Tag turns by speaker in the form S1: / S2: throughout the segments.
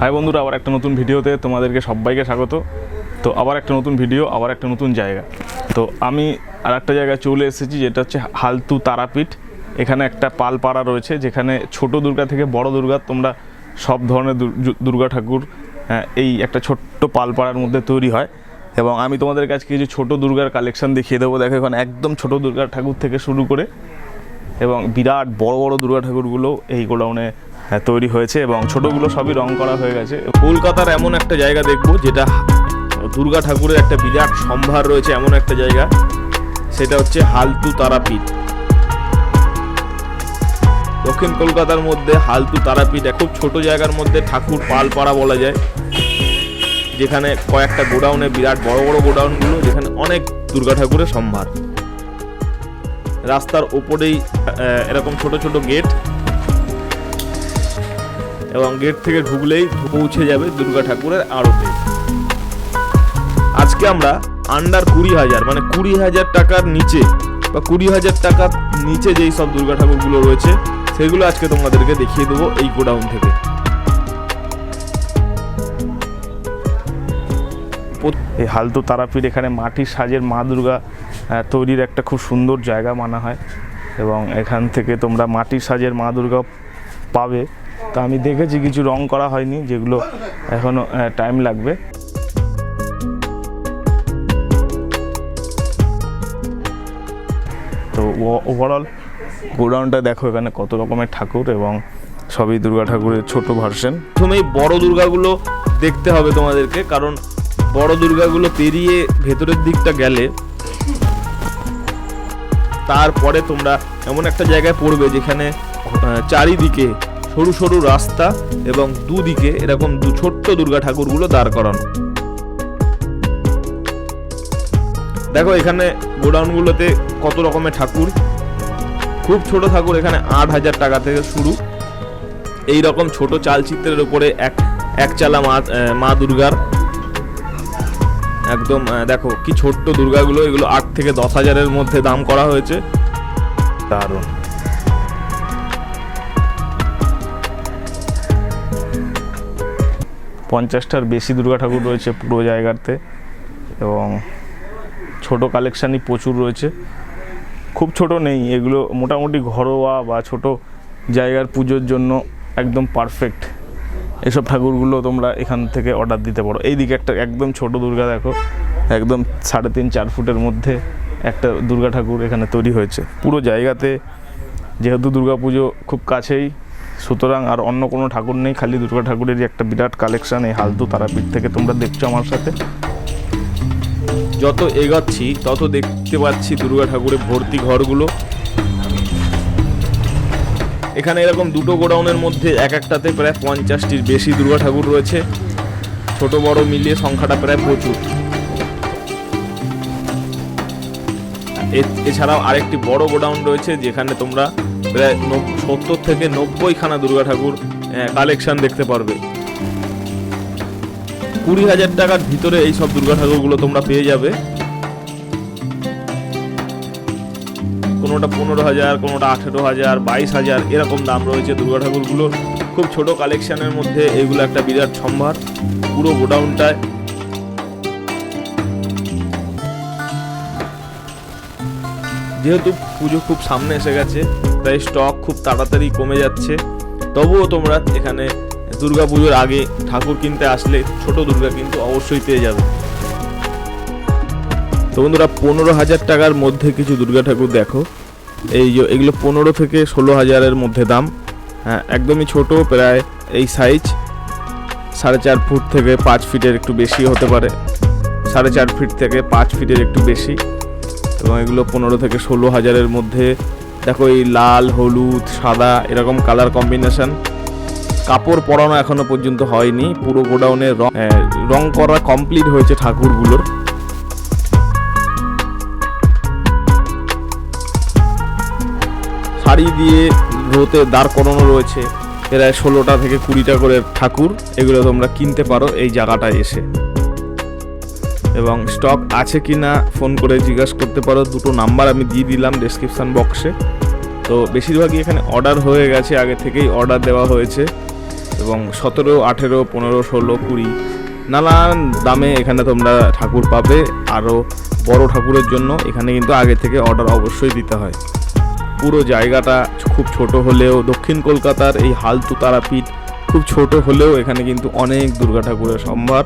S1: High বন্ধুরা আবার একটা নতুন ভিডিওতে তোমাদেরকে সবাইকে স্বাগত। তো আবার একটা নতুন ভিডিও আবার একটা নতুন জায়গা। তো আমি আর একটা জায়গায় চলে এসেছি যেটা হচ্ছে হালতু তারাপীঠ। এখানে একটা পালপাড়া রয়েছে যেখানে ছোট দুর্গা থেকে বড় দুর্গা তোমরা সব ধরনের দুর্গা ঠাকুর হ্যাঁ, এই একটা ছোট্ট পালপাড়ার মধ্যে তৈরি হয়। এবং আমি তোমাদের কাছে কিছু ছোট দুর্গার কালেকশন দেখিয়ে দেবো। দেখো এখন একদম ছোট দুর্গা ঠাকুর থেকে শুরু করে এবং বিরাট বড় বড় দুর্গা ঠাকুরগুলো এই গোডাউনে তৈরি হয়েছে এবং ছোটগুলো সবই রং করা হয়ে গেছে। কলকাতার এমন একটা জায়গা দেখব যেটা দুর্গা ঠাকুরের একটা বিরাট সম্ভার রয়েছে এমন একটা জায়গা। সেটা হচ্ছে হালতু তারাপীঠ। দক্ষিণ কলকাতার মধ্যে হালতু তারাপীঠ খুব ছোট জায়গার মধ্যে ঠাকুর পালপাড়া বলা যায়। যেখানে কয়েকটা গোডাউনে বিরাট বড় বড় গোডাউনগুলো, যেখানে অনেক দুর্গা ঠাকুরের সম্ভার। রাস্তার ওপরেই এরকম ছোট ছোট গেট। এবং গেট থেকে ঢুকলেই পৌঁছে যাবে দুর্গা ঠাকুরের আড়তে আজকে আমরা আন্ডার কুড়ি হাজার মানে কুড়ি হাজার টাকার নিচে বা কুড়ি হাজার টাকার নিচে যেই সব দুর্গা ঠাকুরগুলো রয়েছে, সেগুলো আজকে তোমাদেরকে দেখিয়ে দেবো এই গোডাউন থেকে। এই হালতু তারাপীঠ এখানে মাটির সাজের মা দুর্গা তৈরির একটা খুব সুন্দর জায়গা মানা হয়। এবং এখান থেকে তোমরা মাটির সাজের মা দুর্গা পাবে। তো আমি দেখেছি কিছু রং করা হয়নি, যেগুলো এখনও টাইম লাগবে। তো ওভারঅল গোডাউনটা দেখো এখানে কত রকমের ঠাকুর এবং সবই দুর্গা ঠাকুরের ছোট ভার্সন প্রথমেই বড় দুর্গাগুলো দেখতে হবে তোমাদেরকে, কারণ বড় দুর্গাগুলো পেরিয়ে ভেতরের দিকটা গেলে তারপরে তোমরা এমন একটা জায়গায় পড়বে যেখানে চারিদিকে সরু সরু রাস্তা এবং দুদিকে এরকম দু ছোট্ট দুর্গা ঠাকুরগুলো দাঁড় করানো। দেখো, এখানে গোডাউনগুলোতে কত রকমের ঠাকুর। খুব ছোট ঠাকুর, এখানে আট হাজার টাকা থেকে শুরু। এই রকম ছোট চালচিত্রের উপরে এক এক চালা মা মা দুর্গার। একদম দেখো কি ছোট্ট দুর্গাগুলো, এগুলো আট থেকে দশ হাজারের মধ্যে দাম করা হয়েছে। দারুণ। পঞ্চাশটার বেশি দুর্গা ঠাকুর রয়েছে পুরো জায়গাতে এবং ছোট কালেকশানই প্রচুর রয়েছে। খুব ছোট নেই, এগুলো মোটামুটি ঘরোয়া বা ছোট জায়গার পুজোর জন্য একদম পারফেক্ট এসব ঠাকুরগুলো তোমরা এখান থেকে অর্ডার দিতে পারো। এইদিকে একটা একদম ছোট দুর্গা দেখো, একদম সাড়ে তিন চার ফুটের মধ্যে একটা দুর্গা ঠাকুর এখানে তৈরি হয়েছে। পুরো জায়গাতে যেহেতু দুর্গা পুজো খুব কাছেই সুতরাং আর অন্য কোনো ঠাকুর নেই, খালি দুর্গা ঠাকুরেরই একটা বিরাট কালেকশন এই হালতু তারাপীঠ থেকে তোমরা দেখছ আমার সাথে। যত এগোচ্ছি, তত দেখতে পাচ্ছি দুর্গা ঠাকুরের ভর্তি ঘরগুলো। এখানে এরকম দুটো গোডাউনের মধ্যে এক একটাতে প্রায় পঞ্চাশটির বেশি দুর্গা ঠাকুর রয়েছে। ছোট, বড় মিলিয়ে সংখ্যাটা প্রায় প্রচুর। এছাড়াও আরেকটি বড় গোডাউন রয়েছে, যেখানে তোমরা প্রায় সত্তর থেকে নব্বইখানা দুর্গা ঠাকুর কালেকশন দেখতে পারবে। কুড়ি হাজার টাকার ভিতরে এই সব দুর্গা ঠাকুরগুলো তোমরা পেয়ে যাবে। কোনোটা পনেরো হাজার, কোনোটা আঠেরো হাজার, বাইশ হাজার, এরকম দাম রয়েছে দুর্গা ঠাকুরগুলোর খুব ছোট কালেকশনের মধ্যে এগুলো একটা বিরাট সম্ভার, পুরো গোডাউনটায়। যেহেতু পুজো খুব সামনে এসে গেছে তাই স্টক খুব তাড়াতাড়ি কমে যাচ্ছে। তবুও তোমরা এখানে দুর্গা পুজোর আগে ঠাকুর কিনতে আসলে ছোট দুর্গা কিন্তু অবশ্যই পেয়ে যাবে। তো বন্ধুরা, পনেরো হাজার টাকার মধ্যে কিছু দুর্গা ঠাকুর দেখো। এই যে, এগুলো পনেরো থেকে ষোলো হাজারের মধ্যে দাম। হ্যাঁ একদমই ছোট, প্রায় এই সাইজ সাড়ে চার ফুট থেকে পাঁচ ফিটের একটু বেশি হতে পারে। সাড়ে চার ফিট থেকে পাঁচ ফিটের একটু বেশি। এবং এগুলো পনেরো থেকে ষোলো হাজারের মধ্যে দেখো এই লাল, হলুদ, সাদা এরকম কালার কম্বিনেশন কাপড় পরানো এখনও পর্যন্ত হয়নি, পুরো গোডাউনে রং করা কমপ্লিট হয়েছে ঠাকুরগুলোর। শাড়ি দিয়ে রোতে দাঁড় করানো রয়েছে, প্রায় ষোলোটা থেকে কুড়িটা করে ঠাকুর, এগুলো তোমরা কিনতে পারো এই জায়গাটায় এসে। এবং স্টক আছে কি না ফোন করে জিজ্ঞাসা করতে পারো। দুটো নাম্বার আমি দিয়ে দিলাম ডেসক্রিপশান বক্সে তো বেশিরভাগই এখানে অর্ডার হয়ে গেছে, আগে থেকেই অর্ডার দেওয়া হয়েছে
S2: এবং সতেরো, আঠেরো, পনেরো, ষোলো, কুড়ি নানান দামে এখানে তোমরা ঠাকুর পাবে আরও বড় ঠাকুরের জন্য। এখানে কিন্তু আগে থেকে অর্ডার অবশ্যই দিতে হয়। পুরো জায়গাটা খুব ছোট হলেও, দক্ষিণ কলকাতার এই হালতু তারাপীঠ খুব ছোট হলেও এখানে কিন্তু অনেক দুর্গা ঠাকুরের সম্ভার।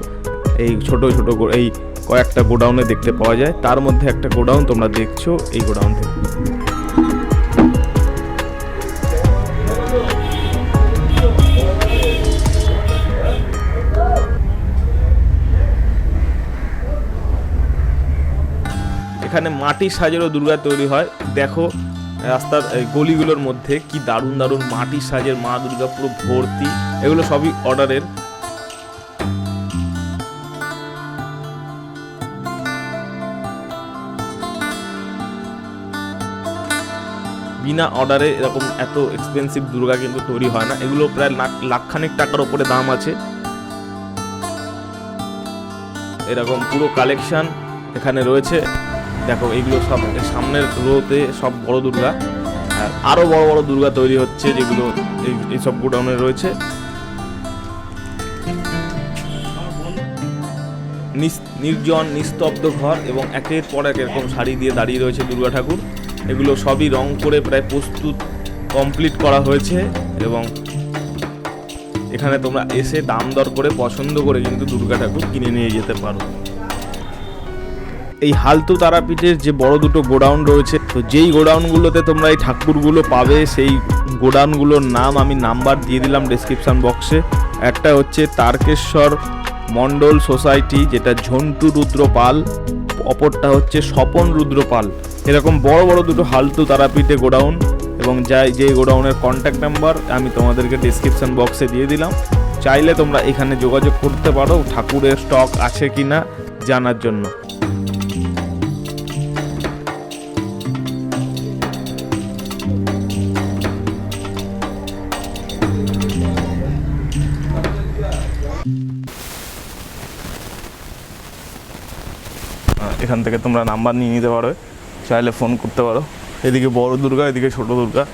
S2: এই ছোট ছোট এই কয়েকটা গোডাউনে দেখতে পাওয়া যায়। তার মধ্যে একটা গোডাউন তোমরা দেখছ, এই গোডাউন থেকে। এখানে মাটির সাজেরও দুর্গা তৈরি হয়। দেখো, রাস্তার গলিগুলোর মধ্যে কি দারুণ দারুণ মাটির সাজের মা দুর্গা পুরো ভর্তি। এগুলো সবই অর্ডারের বিনা অর্ডারে এরকম এত এক্সপেন্সিভ দুর্গা কিন্তু তৈরি হয় না। এগুলো প্রায় লাখ, লাখখানেক টাকার ওপরে দাম আছে। এরকম পুরো কালেকশান এখানে রয়েছে। দেখো এইগুলো সব সামনের রোতে সব বড় দুর্গা। আর আরও বড় বড় দুর্গা তৈরি হচ্ছে যেগুলো এই এইসব গোডাউনে রয়েছে। নির্জন, নিস্তব্ধ ঘর এবং একের পর এক এরকম শাড়ি দিয়ে দাঁড়িয়ে রয়েছে দুর্গা ঠাকুর। এগুলো সবই রং করে প্রায় প্রস্তুত কমপ্লিট করা হয়েছে এবং এখানে তোমরা এসে দাম দর করে পছন্দ করে কিন্তু দুর্গা ঠাকুর কিনে নিয়ে যেতে পারো। এই হালতু তারাপীঠের যে বড় দুটো গোডাউন রয়েছে, তো যেই গোডাউনগুলোতে তোমরা এই ঠাকুরগুলো পাবে, সেই গোডাউনগুলোর নাম আমি নাম্বার দিয়ে দিলাম ডেসক্রিপশন বক্সে একটা হচ্ছে তারকেশ্বর মণ্ডল সোসাইটি, যেটা ঝন্টু রুদ্রপাল, অপরটা হচ্ছে স্বপন রুদ্র পাল এরকম বড় বড় দুটো হালতু তারাপীঠে গোডাউন এবং যাই যে গোডাউনের কন্ট্যাক্ট নাম্বার আমি তোমাদেরকে ডেসক্রিপশন বক্সে দিয়ে দিলাম। চাইলে তোমরা এখানে যোগাযোগ করতে পারো, ঠাকুরের স্টক আছে কি না জানার জন্য।
S1: এখান থেকে তোমরা নাম্বার নিয়ে নিতে পারো। চাইলে ফোন করতে পারো। এদিকে বড় দুর্গা, এদিকে ছোট দুর্গা।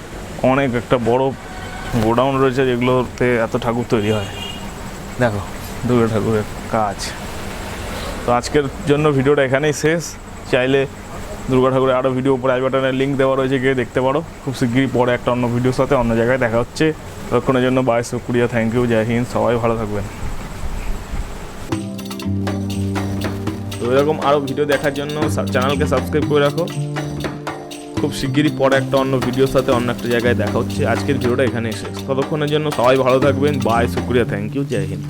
S1: অনেক একটা বড় গোডাউন রয়েছে যেগুলোতে এত ঠাকুর তৈরি হয়। দেখো, দুর্গা ঠাকুরের কাজ। তো আজকের জন্য ভিডিওটা এখানেই শেষ। চাইলে দুর্গা ঠাকুরের আরও ভিডিও উপরে আই বাটনের লিঙ্ক দেওয়া রয়েছে, গিয়ে দেখতে পারো। খুব শিগগিরই পরে একটা অন্য ভিডিওর সাথে অন্য জায়গায় দেখা হচ্ছে। ততক্ষণের জন্য বাইশ কুড়িয়া থ্যাংক ইউ জয় হিন্দ, সবাই ভালো থাকবেন।
S2: তো এরকম আরও ভিডিও দেখার জন্য চ্যানেলকে সাবস্ক্রাইব করে রাখো। খুব শিগগিরই পরে একটা অন্য ভিডিওর সাথে অন্য একটা জায়গায় দেখা হচ্ছে। আজকের ভিডিওটা এখানে শেষ। ততক্ষণের জন্য সবাই ভালো থাকবেন। বাই শুক্রিয়া থ্যাংক ইউ জয় হিন্দ।